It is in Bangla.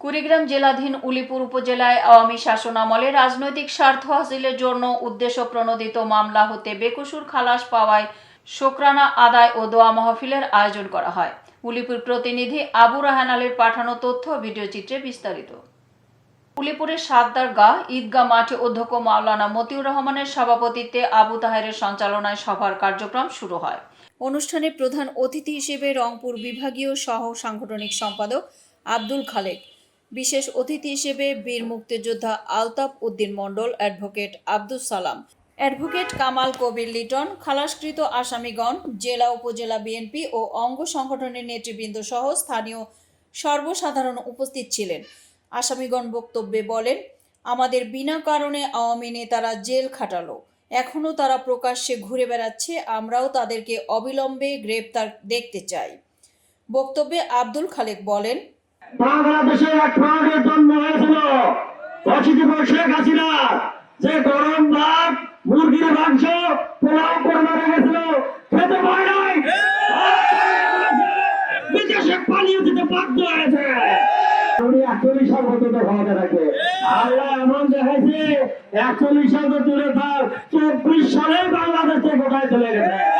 কুড়িগ্রাম জেলাধীন উলিপুর উপজেলায় আওয়ামী শাসনামলে রাজনৈতিক স্বার্থ হাসিলের জন্য উদ্দেশ্য প্রণোদিত মামলা হতে বেকসুর খালাস পাওয়ায় শোকরানা আদায় ও দোয়া মাহফিলের আয়োজন করা হয়। উলিপুর প্রতিনিধি আবু রাহান আলীর পাঠানো তথ্য ও ভিডিও চিত্রে বিস্তারিত। উলিপুরের সাতদার গা, ঈদগাহ মাঠে অধ্যক্ষ মাওলানা মতিউর রহমানের সভাপতিত্বে আবু তাহেরের সঞ্চালনায় সভার কার্যক্রম শুরু হয়। অনুষ্ঠানে প্রধান অতিথি হিসেবে রংপুর বিভাগীয় সহ সাংগঠনিক সম্পাদক আব্দুল খালেক বিশেষ অতিথি হিসেবে বীর মুক্তিযোদ্ধা আলতাফ উদ্দিন মণ্ডল, অ্যাডভোকেট আব্দুল সালাম। অ্যাডভোকেট কামাল কবির লিটন, খালাসকৃত আসামিগণ, জেলা উপজেলা বিএনপি ও অঙ্গ সংগঠনের নেতৃবৃন্দ সহ স্থানীয় সর্বসাধারণ উপস্থিত ছিলেন। আসামিগণ বক্তব্যে বলেন, আমাদের বিনা কারণে আওয়ামী নেতারা জেল খাটালো। এখনও তারা প্রকাশ্যে ঘুরে বেড়াচ্ছে, আমরাও তাদেরকে অবিলম্বে গ্রেপ্তার দেখতে চাই। বক্তব্যে আব্দুল খালেক বলেন বাংলাদেশে এক ফ্রডের জন্ম হয়েছিল। অচিতিপুর শেখ হাসিনা, যে গরম ভাত, মুরগির মাংস, পোলাও করে মারা গেছিল। খেতে পায় নাই। বিদেশে পালিয়ে বাধ্য হয়েছে। একচল্লিশ সাল পর্যন্ত আল্লাহ এমন দেখাইছে, একচল্লিশ সাল তো দূরে থাক চব্বিশ সালে বাংলাদেশ থেকে কোথায় চলে গেছে।